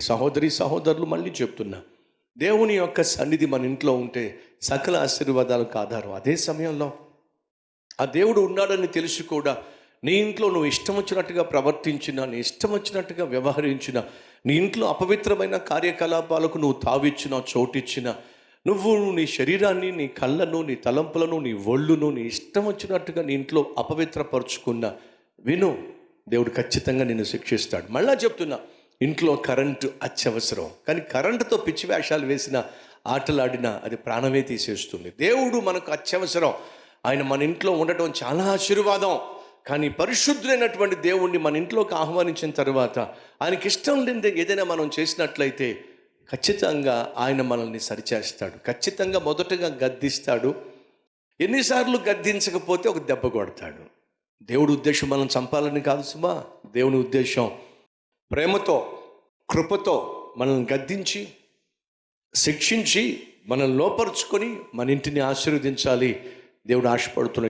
సహోదరి సహోదరులు మళ్ళీ చెప్తున్నా దేవుని యొక్క సన్నిధి మన ఇంట్లో ఉంటే సకల ఆశీర్వాదాలకు ఆధారం అదే సమయంలో ఆ దేవుడు ఉన్నాడని తెలిసి కూడా నీ ఇంట్లో నువ్వు ఇష్టం వచ్చినట్టుగా ప్రవర్తించిన నీ ఇష్టం వచ్చినట్టుగా వ్యవహరించిన నీ ఇంట్లో అపవిత్రమైన కార్యకలాపాలకు నువ్వు తావిచ్చిన చోటిచ్చిన నువ్వు నీ శరీరాన్ని నీ కళ్ళను నీ తలంపులను నీ ఒళ్ళును నీ ఇష్టం వచ్చినట్టుగా నీ ఇంట్లో అపవిత్రపరుచుకున్న విను దేవుడు ఖచ్చితంగా నిన్ను శిక్షిస్తాడు. మళ్ళా చెప్తున్నా ఇంట్లో కరెంటు అత్యవసరం. కానీ కరెంటుతో పిచ్చి వేషాలు వేసిన ఆటలాడినా అది ప్రాణమే తీసేస్తుంది. దేవుడు మనకు అత్యవసరం. ఆయన మన ఇంట్లో ఉండటం చాలా ఆశీర్వాదం. కానీ పరిశుద్ధులైనటువంటి దేవుణ్ణి మన ఇంట్లోకి ఆహ్వానించిన తర్వాత ఆయనకి ఇష్టం లేనిదే ఏదైనా మనం చేసినట్లయితే ఖచ్చితంగా ఆయన మనల్ని సరిచేస్తాడు. ఖచ్చితంగా మొదటగా గద్దిస్తాడు. ఎన్నిసార్లు గద్దించకపోతే ఒక దెబ్బ కొడతాడు. దేవుడి ఉద్దేశం మనం చంపాలని కాదు సుమా. దేవుని ఉద్దేశం ప్రేమతో కృపతో మనల్ని గద్దించి శిక్షించి మనల్ని లోపరుచుకొని మన ఇంటిని ఆశీర్వదించాలి. దేవుడు ఆశపడుతున్నాడు.